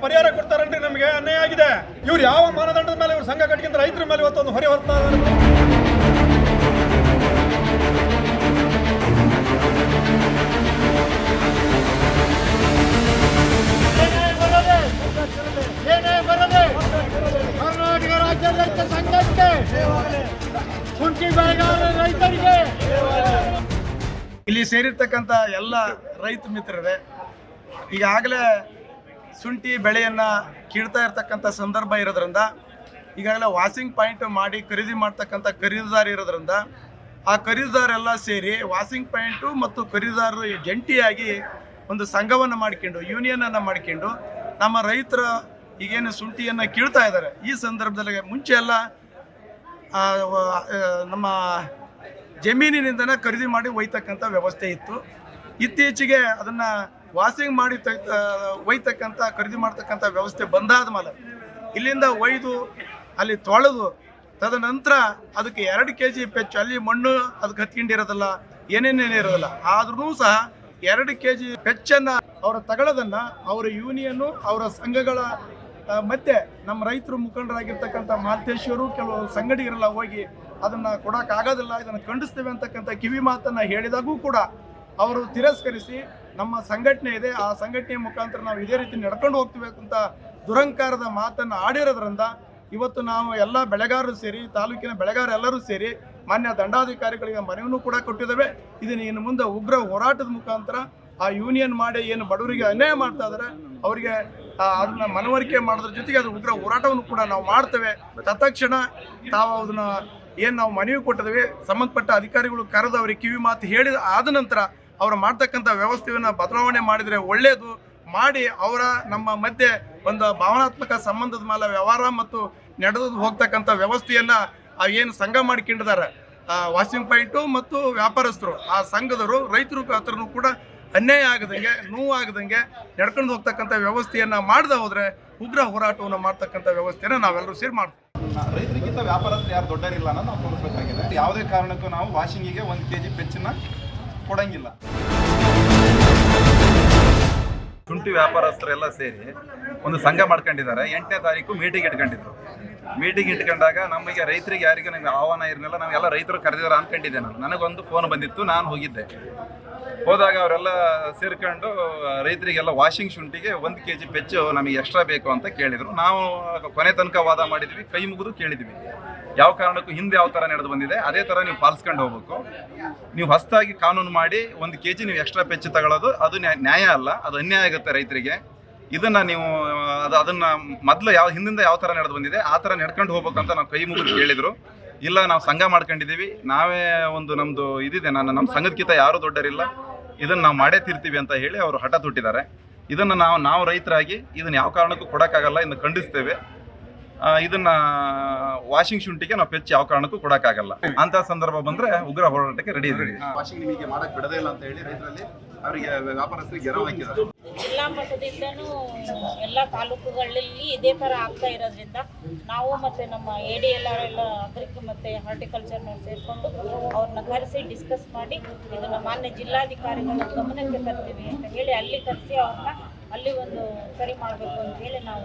ಪರಿಹಾರ ಕೊಡ್ತಾರನ್ರಿ ನಮಗೆ ಅನ್ಯಾಯ ಆಗಿದೆ. ಇವ್ರು ಯಾವ ಮಾನದಂಡದ ಮೇಲೆ ಇವ್ರು ಸಂಘ ಕಟ್ಕೊಂಡ್ರೆ ರೈತರ ಮೇಲೆ ಇವತ್ತು ಒಂದು ಹೊರೆ ಹೊರ್ತಾ ಕರ್ನಾಟಕ ರಾಜ್ಯ ರೈತ ಸಂಘಕ್ಕೆ ಕುಂಟಿ ರೈತರಿಗೆ ಇಲ್ಲಿ ಸೇರಿರ್ತಕ್ಕಂಥ ಎಲ್ಲ ರೈತ ಮಿತ್ರರೇ ಈಗಾಗಲೇ ಶುಂಠಿ ಬೆಳೆಯನ್ನು ಕೀಳ್ತಾ ಇರ್ತಕ್ಕಂಥ ಸಂದರ್ಭ ಇರೋದ್ರಿಂದ, ಈಗಾಗಲೇ ವಾಷಿಂಗ್ ಪಾಯಿಂಟ್ ಮಾಡಿ ಖರೀದಿ ಮಾಡ್ತಕ್ಕಂಥ ಖರೀದಿದಾರ ಇರೋದ್ರಿಂದ, ಆ ಖರೀದಿದಾರೆಲ್ಲ ಸೇರಿ ವಾಸಿಂಗ್ ಪಾಯಿಂಟು ಮತ್ತು ಖರೀದಿದಾರರು ಜಂಟಿಯಾಗಿ ಒಂದು ಸಂಘವನ್ನು ಮಾಡ್ಕೊಂಡು ಯೂನಿಯನನ್ನು ಮಾಡ್ಕೊಂಡು, ನಮ್ಮ ರೈತರ ಈಗೇನು ಶುಂಠಿಯನ್ನು ಕೀಳ್ತಾ ಇದ್ದಾರೆ. ಈ ಸಂದರ್ಭದಲ್ಲಿ ಮುಂಚೆ ಎಲ್ಲ ನಮ್ಮ ಜಮೀನಿನಿಂದನೇ ಖರೀದಿ ಮಾಡಿ ಒಯ್ತಕ್ಕಂಥ ವ್ಯವಸ್ಥೆ ಇತ್ತು. ಇತ್ತೀಚೆಗೆ ಅದನ್ನ ವಾಷಿಂಗ್ ಮಾಡಿ ಒಯ್ತಕ್ಕಂಥ, ಖರೀದಿ ಮಾಡ್ತಕ್ಕಂಥ ವ್ಯವಸ್ಥೆ ಬಂದಾದ ಮೇಲೆ ಇಲ್ಲಿಂದ ಒಯ್ದು, ಅಲ್ಲಿ ತೊಳೆದು, ತದನಂತರ ಅದಕ್ಕೆ ಎರಡು ಕೆ ಜಿ ಪೆಚ್ಚು, ಅಲ್ಲಿ ಮಣ್ಣು, ಅದಕ್ಕೆ ಹತ್ಕೊಂಡಿರೋದಿಲ್ಲ ಏನೇನೇನು ಇರೋದಿಲ್ಲ ಆದ್ರೂ ಸಹ ಎರಡು ಕೆ ಜಿ ಪೆಚ್ಚನ್ನು ಅವರ ತಗಳದನ್ನು ಅವರ ಯೂನಿಯನ್ನು ಅವರ ಸಂಘಗಳ ಮತ್ತೆ ನಮ್ಮ ರೈತರು ಮುಖಂಡರಾಗಿರ್ತಕ್ಕಂಥ ಮಾಲ್ತೇಶ್ವರು ಕೆಲವು ಸಂಗಡಿಗರೆಲ್ಲ ಹೋಗಿ ಅದನ್ನ ಕೊಡೋಕ್ಕಾಗೋದಿಲ್ಲ, ಇದನ್ನ ಖಂಡಿಸ್ತೇವೆ ಅಂತಕ್ಕಂಥ ಕಿವಿ ಮಾತನ್ನು ಹೇಳಿದಾಗೂ ಕೂಡ ಅವರು ತಿರಸ್ಕರಿಸಿ ನಮ್ಮ ಸಂಘಟನೆ ಇದೆ, ಆ ಸಂಘಟನೆಯ ಮುಖಾಂತರ ನಾವು ಇದೇ ರೀತಿ ನಡ್ಕೊಂಡು ಹೋಗ್ತೀವಿ ಅಂತ ದುರಂಕಾರದ ಮಾತನ್ನು ಆಡಿರೋದ್ರಿಂದ ಇವತ್ತು ನಾವು ಎಲ್ಲ ಬೆಳೆಗಾರರು ಸೇರಿ, ತಾಲೂಕಿನ ಬೆಳೆಗಾರ ಎಲ್ಲರೂ ಸೇರಿ ಮಾನ್ಯ ದಂಡಾಧಿಕಾರಿಗಳಿಗೆ ಮನವಿನೂ ಕೂಡ ಕೊಟ್ಟಿದ್ದೇವೆ. ಇದನ್ನು ಇನ್ನು ಮುಂದೆ ಉಗ್ರ ಹೋರಾಟದ ಮುಖಾಂತರ ಆ ಯೂನಿಯನ್ ಮಾಡಿ ಏನು ಬಡವರಿಗೆ ಅನ್ಯಾಯ ಮಾಡ್ತಾ ಇದ್ದಾರೆ, ಅವರಿಗೆ ಅದನ್ನ ಮನವರಿಕೆ ಮಾಡೋದ್ರ ಜೊತೆಗೆ ಅದು ಉಗ್ರ ಹೋರಾಟವನ್ನು ಕೂಡ ನಾವು ಮಾಡ್ತೇವೆ. ತತ್ಕ್ಷಣ ತಾವು ಅದನ್ನ ಏನು ನಾವು ಮನವಿ ಕೊಟ್ಟಿದ್ದೇವೆ, ಸಂಬಂಧಪಟ್ಟ ಅಧಿಕಾರಿಗಳು ಕರೆದು ಅವರಿಗೆ ಕಿವಿ ಮಾತು ಹೇಳಿದ ಆದ ನಂತರ ಅವರು ಮಾಡ್ತಕ್ಕಂಥ ವ್ಯವಸ್ಥೆಯನ್ನು ಬದಲಾವಣೆ ಮಾಡಿದರೆ ಒಳ್ಳೆಯದು ಮಾಡಿ ಅವರ ನಮ್ಮ ಮಧ್ಯೆ ಒಂದು ಭಾವನಾತ್ಮಕ ಸಂಬಂಧದ ಮೇಲೆ ವ್ಯವಹಾರ ಮತ್ತು ನಡೆದು ಹೋಗ್ತಕ್ಕಂಥ ವ್ಯವಸ್ಥೆಯನ್ನು ಏನು ಸಂಘ ಮಾಡಿಕೊಂಡಿದ್ದಾರೆ ವಾಷಿಂಗ್ ಪಾಯಿಂಟು ಮತ್ತು ವ್ಯಾಪಾರಸ್ಥರು, ಆ ಸಂಘದವರು, ರೈತರು ಹತ್ರನು ಕೂಡ ಅನ್ಯಾಯ ಆಗದಂಗೆ, ನೋವು ಆಗದಂಗೆ ನಡ್ಕೊಂಡು ಹೋಗ್ತಕ್ಕಂಥ ವ್ಯವಸ್ಥೆಯನ್ನು ಮಾಡದೆ ಹೋದರೆ ಉಗ್ರ ಹೋರಾಟವನ್ನು ಮಾಡ್ತಕ್ಕಂಥ ವ್ಯವಸ್ಥೆಯನ್ನು ನಾವೆಲ್ಲರೂ ಸೇರಿ ಮಾಡ್ತೀವಿ. ರೈತರಿಗಿಂತ ವ್ಯಾಪಾರಸ್ಥರು ಯಾರು ದೊಡ್ಡರಿಲ್ಲ ಅನ್ನೋದು ನಾವು ತೋರಿಸ್ಬೇಕಾಗಿದೆ. ಯಾವುದೇ ಕಾರಣಕ್ಕೂ ನಾವು ವಾಷಿಂಗಿಗೆ ಒಂದು ಕೆ ಜಿ ಪೆಚ್ಚನ್ನ ಕೊಡಂಗಿಲ್ಲ. ಶುಂಠಿ ವ್ಯಾಪಾರಸ್ಥರೆಲ್ಲ ಸೇರಿ ಒಂದು ಸಂಘ ಮಾಡ್ಕೊಂಡಿದ್ದಾರೆ. ಎಂಟನೇ ತಾರೀಕು ಮೀಟಿಂಗ್ ಇಟ್ಕೊಂಡಿದ್ರು. ಮೀಟಿಂಗ್ ಇಟ್ಕೊಂಡಾಗ ನಮಗೆ ರೈತರಿಗೆ ಯಾರಿಗೂ ನಮಗೆ ಆಹ್ವಾನ ಇರಲಿಲ್ಲ. ನಾವೆಲ್ಲ ರೈತರು ಕರೆದಿದ್ದಾರೆ ಅಂದ್ಕೊಂಡಿದ್ದೆ ನಾನು. ನನಗೊಂದು ಫೋನ್ ಬಂದಿತ್ತು. ನಾನು ಹೋಗಿದ್ದೆ. ಹೋದಾಗ ಅವರೆಲ್ಲ ಸೇರ್ಕೊಂಡು ರೈತರಿಗೆಲ್ಲ ವಾಷಿಂಗ್ ಶುಂಠಿಗೆ ಒಂದು ಕೆ ಜಿ ಪೆಚ್ಚು ನಮಗೆ ಎಕ್ಸ್ಟ್ರಾ ಬೇಕು ಅಂತ ಕೇಳಿದರು. ನಾವು ಕೊನೆ ತನಕ ವಾದ ಮಾಡಿದ್ವಿ. ಕೈ ಮುಗಿದು ಕೇಳಿದ್ವಿ. ಯಾವ ಕಾರಣಕ್ಕೂ ಹಿಂದೆ ಯಾವ ಥರ ನಡೆದು ಬಂದಿದೆ, ಅದೇ ಥರ ನೀವು ಪಾಲಿಸ್ಕೊಂಡು ಹೋಗ್ಬೇಕು. ನೀವು ಹೊಸದಾಗಿ ಕಾನೂನು ಮಾಡಿ ಒಂದು ಕೆ ಜಿ ನೀವು ಎಕ್ಸ್ಟ್ರಾ ಪೆಚ್ಚು ತಗೊಳ್ಳೋದು ಅದು ನ್ಯಾಯ- ಅಲ್ಲ, ಅದು ಅನ್ಯಾಯ ಆಗುತ್ತೆ ರೈತರಿಗೆ. ಇದನ್ನ ನೀವು, ಅದು ಅದನ್ನ ಮೊದಲು ಯಾವ, ಹಿಂದಿಂದ ಯಾವ ಥರ ನಡೆದು ಬಂದಿದೆ, ಆ ಥರ ನಡ್ಕೊಂಡು ಹೋಗ್ಬೇಕಂತ ನಾವು ಕೈ ಮುಗಿದು ಕೇಳಿದ್ರು. ಇಲ್ಲ, ನಾವು ಸಂಘ ಮಾಡ್ಕೊಂಡಿದ್ದೀವಿ. ನಾವೇ ಒಂದು ನಮ್ಮದು ಇದಿದೆ ನಾನು ನಮ್ಮ ಸಂಘದಕ್ಕಿಂತ ಯಾರೂ ದೊಡ್ಡರಿಲ್ಲ. ಇದನ್ನು ನಾವು ಮಾಡೇ ತಿರ್ತೀವಿ ಅಂತ ಹೇಳಿ ಅವರು ಹಠ ತೊಟ್ಟಿದ್ದಾರೆ. ಇದನ್ನು ನಾವು ನಾವು ರೈತರಾಗಿ ಇದನ್ನು ಯಾವ ಕಾರಣಕ್ಕೂ ಕೊಡೋಕ್ಕಾಗಲ್ಲ ಇದನ್ನು ಖಂಡಿಸ್ತೇವೆ. ಇದನ್ನ ವಾಷಿಂಗ್ ಶುಂಠಿಗೆ ನಾವು ಪೆಚ್ಚು ಯಾವ ಕಾರಣಕ್ಕೂ ಕೊಡಕ್ಕಾಗಲ್ಲ. ಅಂತ ಸಂದರ್ಭ ಬಂದ್ರೆ ಉಗ್ರ ಹೋರಾಟಕ್ಕೆ ರೆಡಿ ಇದ್ದೀವಿ. ವಾಷಿಂಗ್ ನಿಮಗೆ ಮಾಡಕ್ ಬಿಡದೇ ಇಲ್ಲ ಅಂತ ಹೇಳಿ ರೈತರಲ್ಲಿ ಅವರಿಗೆ ವ್ಯಾಪಾರಸ್ಥರಿಗೆ ಹಾಕಿದ್ದಾರೆ. ಜಿಲ್ಲಾ ಮಟ್ಟದಿಂದನೂ ಎಲ್ಲ ತಾಲೂಕುಗಳಲ್ಲಿ ಇದೇ ಥರ ಆಗ್ತಾ ಇರೋದ್ರಿಂದ ನಾವು ಮತ್ತು ನಮ್ಮ ಎ ಡಿ ಎಲ್ ಆರ್ ಎಲ್ಲ ಅಗ್ರಿಕ್ ಮತ್ತು ಹಾರ್ಟಿಕಲ್ಚರ್ನ ಸೇರಿಕೊಂಡು ಅವ್ರನ್ನ ಕರೆಸಿ ಡಿಸ್ಕಸ್ ಮಾಡಿ ಇದನ್ನು ಮಾನ್ಯ ಜಿಲ್ಲಾಧಿಕಾರಿಗಳ ಗಮನಕ್ಕೆ ತರ್ತೀವಿ ಅಂತ ಹೇಳಿ ಅಲ್ಲಿ ಕರೆಸಿ ಅವ್ರನ್ನ ಅಲ್ಲಿ ಒಂದು ಸರಿ ಮಾಡಬೇಕು ಅಂತ ಹೇಳಿ ನಾವು